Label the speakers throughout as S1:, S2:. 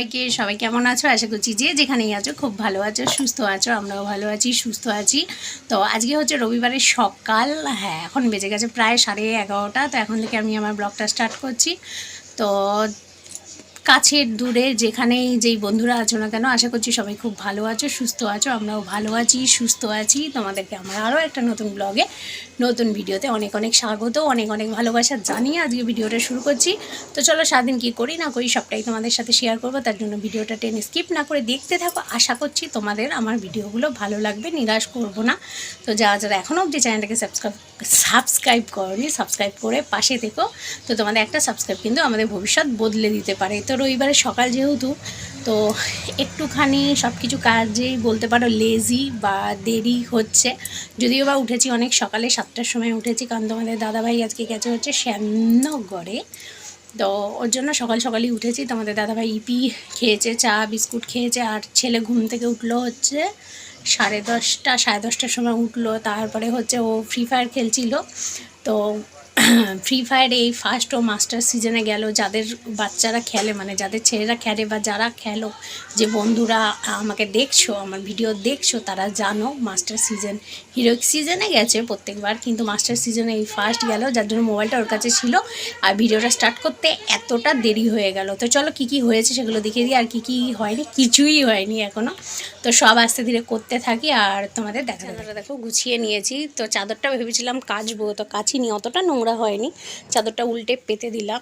S1: সবাইকে, সবাই কেমন আছো? আশা করছি যে যেখানেই আছো খুব ভালো আছো, সুস্থ আছো, আমরাও ভালো আছি, সুস্থ আছি। তো আজকে হচ্ছে রবিবারের সকাল হ্যাঁ এখন বেজে গেছে প্রায় সাড়ে এগারোটা, তো এখন থেকে আমি আমার ব্লগটা স্টার্ট করছি। তো কাছের দূরে যেখানেই যেই বন্ধুরা আছো না কেন, আশা করছি সবাই খুব ভালো আছো, সুস্থ আছো। আমরাও ভালো আছি, সুস্থ আছি। তোমাদেরকে আমরা আরও একটা নতুন ব্লগে নতুন ভিডিওতে অনেক অনেক স্বাগত, অনেক অনেক ভালোবাসা জানিয়ে আজকে ভিডিওটা শুরু করছি। তো চলো সারাদিন কী করি, না করি সবটাই তোমাদের সাথে শেয়ার করব। তার জন্য ভিডিওটা টেনে স্কিপ না করে দেখতে থাকো। আশা করছি তোমাদের আমার ভিডিওগুলো ভালো লাগবে, নিরাশ করব না। তো যারা যারা এখনও অবধি চ্যানেলটাকে সাবস্ক্রাইব সাবস্ক্রাইব করনি সাবস্ক্রাইব করে পাশে থেকো। তো তোমাদের একটা সাবস্ক্রাইব কিন্তু আমাদের ভবিষ্যৎ বদলে দিতে পারে। তো রবিবারে সকাল যেহেতু, তো একটুখানি সব কিছু কাজেই বলতে পারো লেজি বা দেরি হচ্ছে। যদিও বা উঠেছি অনেক সকালে, সাতটার সময় উঠেছি, কারণ তোমাদের দাদাভাই আজকে গেছে হচ্ছে শ্যামনগরে। তো ওর জন্য সকাল সকালই উঠেছি। তোমাদের দাদাভাই ইপি খেয়েছে, চা, বিস্কুট খেয়েছে, আর ছেলে ঘুম থেকে উঠল হচ্ছে সাড়ে দশটা, সাড়ে দশটার সময় উঠল। তারপরে হচ্ছে ও ফ্রি ফায়ার খেলছিল। তো ফ্রি ফায়ার এই ফার্স্ট ও মাস্টার সিজনে গেল। যাদের বাচ্চারা খেলে মানে যাদের ছেলেরা খেলে বা যারা খেলো, যে বন্ধুরা আমাকে দেখছ, আমার ভিডিও দেখছ, তারা জানো মাস্টার সিজন হিরোইক সিজনে গেছে প্রত্যেকবার, কিন্তু মাস্টার সিজনে এই ফার্স্ট গেল, যার জন্য মোবাইলটা ওর কাছে ছিল। আর ভিডিওটা স্টার্ট করতে এতটা দেরি হয়ে গেল। তো চলো কী কী হয়েছে সেগুলো দেখিয়ে দিই, আর কী কী হয়নি, কিছুই হয়নি এখনও তো সব আস্তে ধীরে করতে থাকি, আর তোমাদের দেখা দেখো, গুছিয়ে নিয়েছি। তো চাদরটা ভেবেছিলাম কাচবো, তো কাচিনি অতটা নোংরা হয়নি। চাদরটা উল্টে পেতে দিলাম।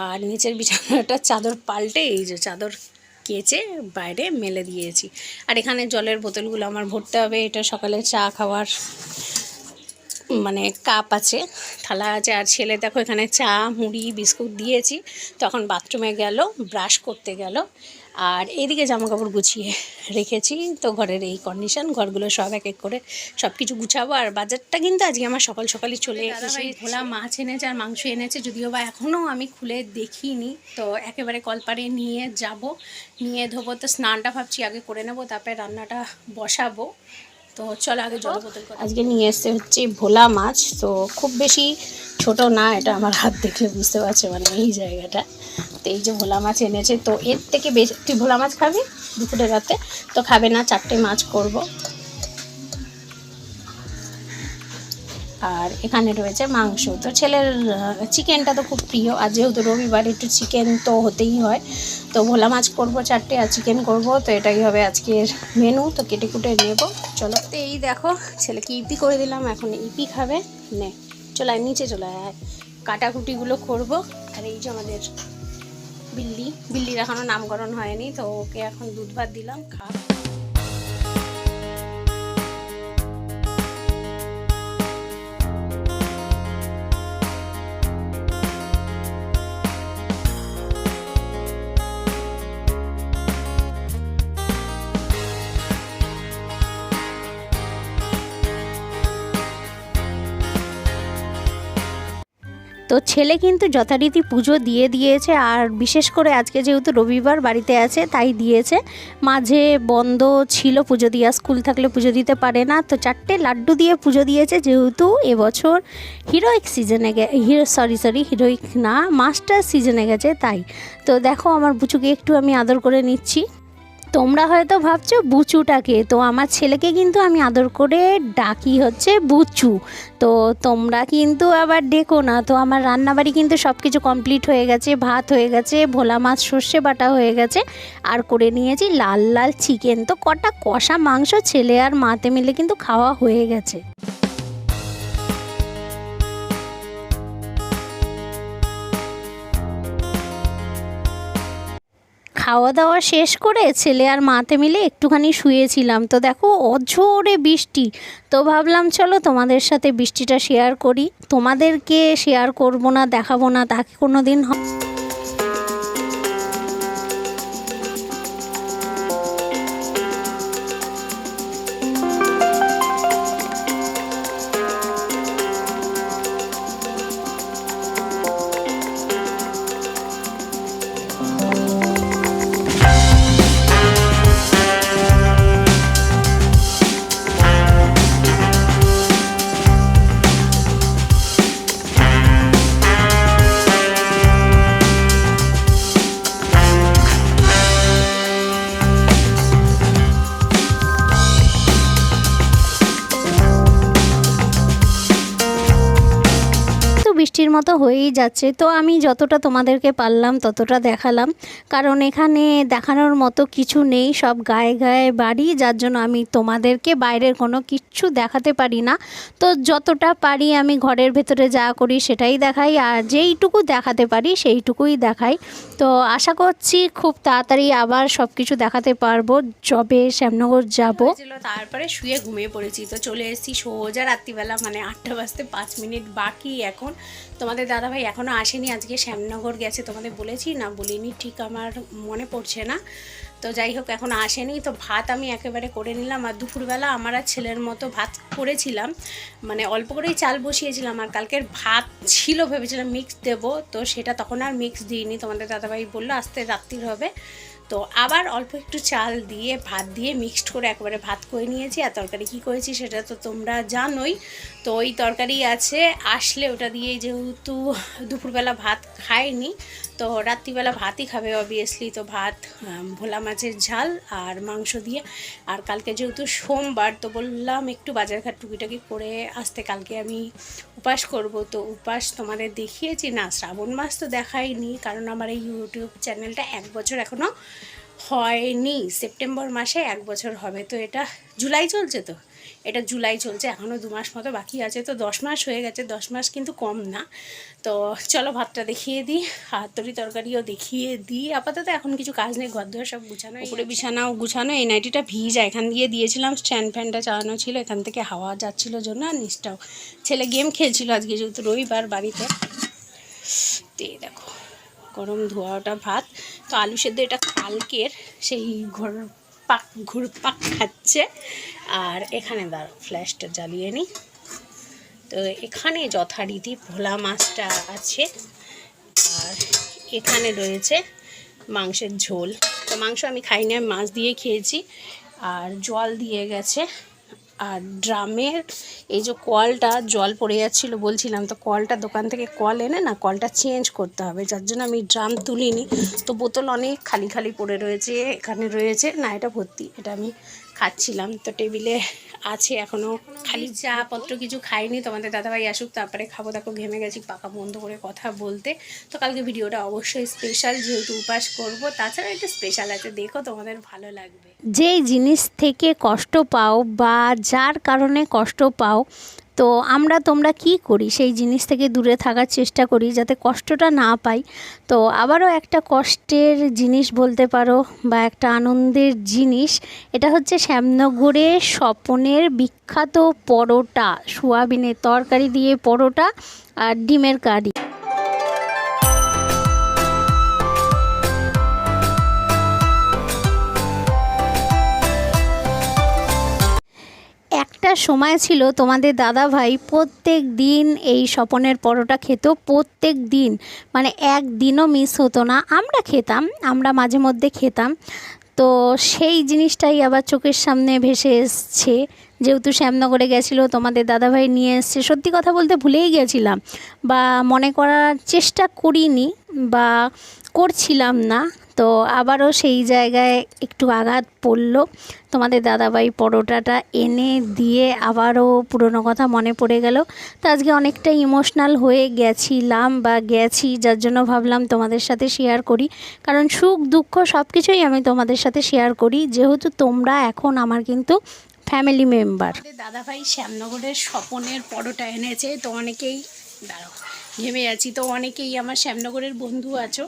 S1: আর নিচের বিছানাটা চাদর পাল্টে এই যে চাদর কেচে বাইরে মেলে দিয়েছি। আর এখানে জলের বোতলগুলো আমার ভরতে হবে। এটা সকালে চা খাওয়ার মানে কাপ আছে, থালা আছে। আর ছেলে দেখো এখানে চা, মুড়ি, বিস্কুট দিয়েছি। তখন বাথরুমে গেল, ব্রাশ করতে গেল। আর এইদিকে জামা কাপড় গুছিয়ে রেখেছি। তো ঘরের এই কন্ডিশন ঘরগুলো সব এক এক করে সব কিছু গুছাবো। আর বাজারটা কিন্তু আজকে আমার সকাল সকালই চলে এসেছে। ভোলা মাছ এনেছে আর মাংস এনেছে যদিও বা এখনও আমি খুলে দেখিনি। তো একেবারে কলপারে নিয়ে যাব নিয়ে ধোবো। তো স্নানটা ভাবছি আগে করে নেব তারপরে রান্নাটা বসাবো। তো চলো আগে জল বোতল আজকে নিয়ে এসছে হচ্ছে ভোলা মাছ। তো খুব বেশি ছোট না এটা আমার হাত দেখলে বুঝতে পারছে মানে এই জায়গাটা। তো এই যে ভোলা মাছ এনেছে, তো এর থেকে বেশি তুই ভোলা মাছ খাবি? দুপুরে রাতে। তো খাবে না, চারটে মাছ করব। আর এখানে রয়েছে মাংস। তো ছেলের চিকেনটা তো খুব প্রিয়। আর যেহেতু রবিবার একটু চিকেন তো হতেই হয়, তো ভোলা মাছ করব চারটে আর চিকেন করব। তো এটাই হবে আজকের মেনু। তো কেটে কুটে নেব। চলো। তো এই দেখো, ছেলেকে ইপি করে দিলাম। এখন ইপি খাবে। নে, চলে নিচে চলে আয়। কাটাকুটিগুলো করব। আর এই যে আমাদের বিল্লি। বিল্লির এখনও নামকরণ হয়নি তো ওকে এখন দুধ ভাত দিলাম খা। তো ছেলে কিন্তু যথারীতি পুজো দিয়ে দিয়েছে আর বিশেষ করে আজকে যেহেতু রবিবার বাড়িতে আছে, তাই দিয়েছে। মাঝে বন্ধ ছিল পুজো দিয়া, স্কুল থাকলে পুজো দিতে পারে না, তো চারটে লাড্ডু দিয়ে পুজো দিয়েছে যেহেতু এবছর হিরোইক সিজনে গে হিরো সরি সরি হিরোইক না মাস্টার সিজনে গেছে, তাই। তো দেখো আমার বুচুকে একটু আমি আদর করে নিচ্ছি। তোমরা হয়তো ভাবছ বুচুটাকে তো আমার ছেলেকে কিন্তু আমি আদর করে ডাকি হচ্ছে বুচু। তো তোমরা কিন্তু আবার ডেকো না। তো আমার রান্নাবাড়ি কিন্তু সব কিছু কমপ্লিট হয়ে গেছে, ভাত হয়ে গেছে, ভোলা মাছ, সর্ষে বাটা হয়ে গেছে। আর করে নিয়েছি লাল লাল চিকেন। তো কটা কষা মাংস ছেলে আর মাতে মিলে কিন্তু খাওয়া হয়ে গেছে। খাওয়া দাওয়া শেষ করে ছেলে আর মাতে মিলে একটুখানি শুয়েছিলাম। তো দেখো, অঝোরে বৃষ্টি। তো ভাবলাম, চলো তোমাদের সাথে বৃষ্টিটা শেয়ার করি। তোমাদেরকে শেয়ার করব না, দেখাবো না, তাকে কোনো দিন
S2: মতো হয়েই যাচ্ছে। তো আমি যতটা তোমাদেরকে পারলাম ততটা দেখালাম। কারণ এখানে দেখানোর মতো কিছু নেই, সব গায়ে গায়ে বাড়ি, যার জন্য আমি তোমাদেরকে বাইরের কোনো কিচ্ছু দেখাতে পারি না। তো যতটা পারি আমি ঘরের ভেতরে যা করি সেটাই দেখাই, আর যেইটুকু দেখাতে পারি সেইটুকুই দেখাই। তো আশা করছি খুব তাড়াতাড়ি আবার সব কিছু দেখাতে পারব, যবে শ্যামনগর যাব।
S1: তারপরে শুয়ে ঘুমিয়ে পড়েছি। তো চলে এসেছি সোজা রাত্রিবেলা মানে আটটা বাজতে পাঁচ মিনিট বাকি এখন। তোমাদের দাদাভাই এখনও আসেনি, আজকে শ্যামনগর গেছে তোমাদের বলেছি, না বলিনি, ঠিক আমার মনে পড়ছে না। তো যাই হোক, এখন আসেনি, তো ভাত আমি একেবারে করে নিলাম। আর দুপুরবেলা আমার আর ছেলের মতো ভাত করেছিলাম মানে অল্প করেই চাল বসিয়েছিলাম, আর কালকের ভাত ছিল, ভেবেছিলাম মিক্স দেবো, তো সেটা তখন আর মিক্স দিইনি। তোমাদের দাদাভাই বলল, আস্তে রাত্রির হবে। তো আবার অল্প একটু চাল দিয়ে, ভাত দিয়ে মিক্সড করে একবারে ভাত করে নিয়েছি। আর তরকারি কী করেছি সেটা তো তোমরা জানোই। তো ওই তরকারি আছে, আসলে ওটা দিয়ে যেহেতু দুপুরবেলা ভাত খায়নি তো রাত্রিবেলা ভাতই খাবে অবভিয়াসলি তো ভাত ভোলা মাছের ঝাল আর মাংস দিয়ে। আর কালকে যেহেতু সোমবার, তো বললাম একটু বাজারঘাট টুকিটাকি করে আসতে কালকে আমি উপাস করব। তো উপাস তোমাদের দেখিয়েছি। না, শ্রাবণ মাস তো দেখাইনি, কারণ আমার এই ইউটিউব চ্যানেলটা এক বছর এখনও হয়নি। সেপ্টেম্বর মাসে এক বছর হবে তো এটা। জুলাই চলছে তো। এটা জুলাই চলছে এখনও দু মাস মতো বাকি আছে তো। দশ মাস হয়ে গেছে দশ মাস কিন্তু কম না। তো চলো ভাতটা দেখিয়ে দিই হাত তরি তরকারিও দেখিয়ে দিই। আপাতত এখন কিছু কাজ নেই ঘর ধোয়া সব গুছানো উপরে বিছানাও গুছানো এই নাইটিটা ভিজা। এখান দিয়ে দিয়েছিলাম স্ট্যান্ড ফ্যানটা চালানো ছিল এখান থেকে হাওয়া যাচ্ছিল জন্য আর নিচটাও। ছেলে গেম খেলছিল আজকে যেহেতু রবিবার বাড়িতে। তো দেখো গরম ধোয়াটা ভাত। তো আলু সেদ্ধ এটা কালকের সেই ঘোর পাক, ঘুর পাক খাচ্ছে। আর এখানে দাঁড় ফ্ল্যাশটা জ্বালিয়ে নিই। তো এখানে যথারীতি ভোলা মাছটা আছে। আর এখানে রয়েছে মাংসের ঝোল। তো মাংস আমি খাইনি, আমি মাছ দিয়ে খেয়েছি। আর জল দিয়ে গেছে। আর ড্রামের এই যে কলটা, জল পড়ে যাচ্ছিল বলছিলাম, তো কলটা দোকান থেকে কল এনে না কলটা চেঞ্জ করতে হবে, যার জন্য আমি ড্রাম তুলিনি। তো বোতল অনেক খালি খালি পড়ে রয়েছে, এখানে রয়েছে, না এটা ভর্তি, এটা আমি খাচ্ছিলাম। তো টেবিলে আছে এখনও খালি চা পত্র কিছু খাইনি। তোমাদের দাদাভাই আসুক তারপরে খাব। দেখো ঘেমে গেছি পাকা বন্ধ করে কথা বলতে। তো কালকে ভিডিওটা অবশ্যই স্পেশাল যেহেতু উপাস করব তাছাড়া একটা স্পেশাল আছে। দেখো তোমাদের ভালো লাগবে।
S2: যেই জিনিস থেকে কষ্ট পাও বা যার কারণে কষ্ট পাও তো আমরা তোমরা কি করি? সেই জিনিস থেকে দূরে থাকার চেষ্টা করি যাতে কষ্টটা না পাই। তো আবারও একটা কষ্টের জিনিস বলতে পারো বা একটা আনন্দের জিনিস, এটা হচ্ছে শ্যামনগরে স্বপনের বিখ্যাত পরোটা। সোয়াবিনের তরকারি দিয়ে পরোটা আর ডিমের কারি। সময় ছিল, তোমাদের দাদা ভাই প্রত্যেক দিন এই স্বপনের পরোটা খেত, প্রত্যেক দিন। মানে একদিনও মিস হতো না। আমরা খেতাম, আমরা মাঝে মধ্যে খেতাম। তো সেই জিনিসটাই আবার চোখের সামনে ভেসে এসছে। যেহেতু শ্যামনগরে গেছিল, তোমাদের দাদাভাই নিয়ে এসছে। সত্যি কথা বলতে ভুলেই গেছিলাম। বা মনে করার চেষ্টা করিনি, বা করছিলাম না। তো আবারও সেই জায়গায় একটু আঘাত পড়ল। তোমাদের দাদাভাই পরোটাটা এনে দিয়ে আবারও পুরনো কথা মনে পড়ে গেল। তো আজকে অনেকটা ইমোশনাল হয়ে গেছিলাম বা গেছি, যার জন্য ভাবলাম তোমাদের সাথে শেয়ার করি। কারণ সুখ, দুঃখ সব কিছুই আমি তোমাদের সাথে শেয়ার করি। যেহেতু তোমরা এখন আমার কিন্তু ফ্যামিলি মেম্বার
S1: দাদাভাই শ্যামনগরের স্বপনের পরোটা এনেছে, তো অনেকেই দাঁড়াও। ঘেমে আছি। তো অনেকেই আমার শ্যামনগরের বন্ধু আছো।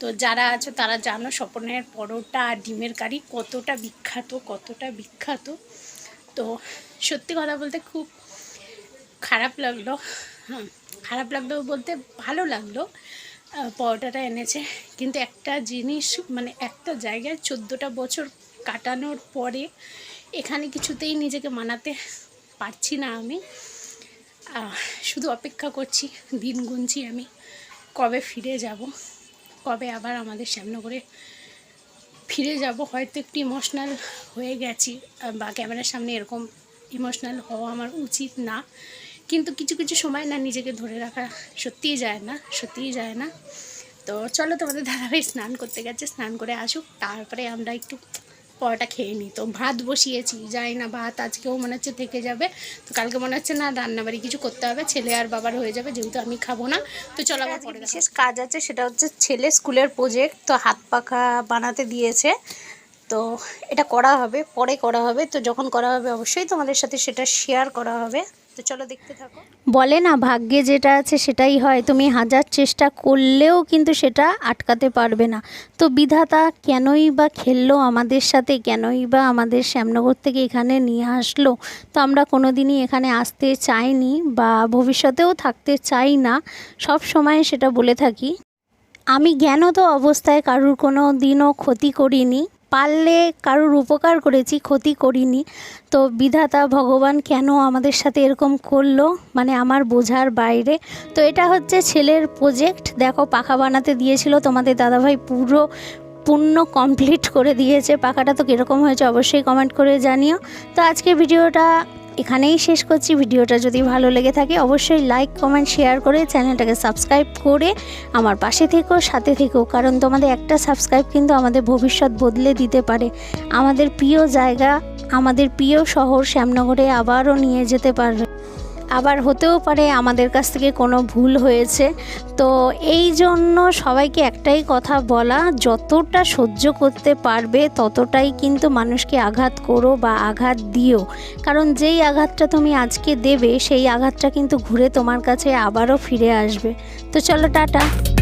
S1: তো যারা আছো তারা জানো স্বপনের পরোটা আর ডিমের কারি কতটা বিখ্যাত কতটা বিখ্যাত। তো সত্যি কথা বলতে খুব খারাপ লাগল। খারাপ লাগল বলতে ভালো লাগল পরোটাটা এনেছে। কিন্তু একটা জিনিস মানে একটা জায়গায় চোদ্দোটা বছর কাটানোর পরে এখানে কিছুতেই নিজেকে মানাতে পারছি না আমি। শুধু অপেক্ষা করছি, দিন গুনছি আমি। কবে ফিরে যাব? কবে আবার আমাদের শ্যামনগরে ফিরে যাব? হয়তো একটু ইমোশনাল হয়ে গেছি বা ক্যামেরার সামনে এরকম ইমোশনাল হওয়া আমার উচিত না। কিন্তু কিছু কিছু সময় না, নিজেকে ধরে রাখা সত্যিই যায় না, সত্যিই যায় না। তো চলো তোমাদের দাদাভাই স্নান করতে গেছে, স্নান করে আসুক। তারপরে আমরা একটু পরোটা খেয়ে নিই তো ভাত বসিয়েছি যাই না ভাত আজকেও মনে হচ্ছে থেকে যাবে। তো কালকে মনে হচ্ছে না রান্নাবাড়ি কিছু করতে হবে ছেলে আর বাবার হয়ে যাবে যেহেতু আমি খাব না। তো চলো আবার পরে বিশেষ কাজ আছে সেটা হচ্ছে ছেলে স্কুলের প্রোজেক্ট তো হাত পাখা বানাতে দিয়েছে। তো এটা করা হবে, পরে করা হবে, তো যখন করা হবে অবশ্যই তোমাদের সাথে সেটা শেয়ার করা হবে। তো চলো দেখতে থাকো।
S2: বলে না, ভাগ্যে যেটা আছে সেটাই হয়। তুমি হাজার চেষ্টা করলেও কিন্তু সেটা আটকাতে পারবে না। তো বিধাতা, কেনই বা খেললো আমাদের সাথে? কেনই বা আমাদের শ্যামনগর থেকে এখানে নিয়ে আসলো? তো আমরা কোনো দিনই এখানে আসতে চাইনি বা ভবিষ্যতেও থাকতে চাই না। সব সময় সেটা বলে থাকি। আমি জ্ঞানত অবস্থায় কারুর কোনো দিনও ক্ষতি করিনি। পারলে কারোর উপকার করেছি, ক্ষতি করিনি। তো বিধাতা ভগবান কেন আমাদের সাথে এরকম করল? মানে আমার বোঝার বাইরে। তো এটা হচ্ছে ছেলের প্রজেক্ট দেখো, পাখা বানাতে দিয়েছিল। তোমাদের দাদাভাই পুরো পূর্ণ কমপ্লিট করে দিয়েছে। পাখাটা তো কীরকম হয়েছে অবশ্যই কমেন্ট করে জানিও। তো আজকে ভিডিওটা এখানেই শেষ করছি। ভিডিওটা যদি ভালো লেগে থাকে, অবশ্যই লাইক কমেন্ট শেয়ার করে চ্যানেলটাকে সাবস্ক্রাইব করে আমার পাশে থেকো, সাথে থেকো। কারণ তোমাদের একটা সাবস্ক্রাইব কিন্তু আমাদের ভবিষ্যৎ বদলে দিতে পারে। আমাদের প্রিয় জায়গা, আমাদের প্রিয় শহর শ্যামনগরে আবারও নিয়ে যেতে পারবে। আবার হতেও পারে আমাদের কাছ থেকে কোনো ভুল হয়েছে। তো এই জন্য সবাইকে একটাই কথা বলা, যতটা সহ্য করতে পারবে ততটাই কিন্তু মানুষকে আঘাত করো বা আঘাত দিও। কারণ যেই আঘাতটা তুমি আজকে দেবে, সেই আঘাতটা কিন্তু ঘুরে তোমার কাছে আবারও ফিরে আসবে। তো চলো, টাটা।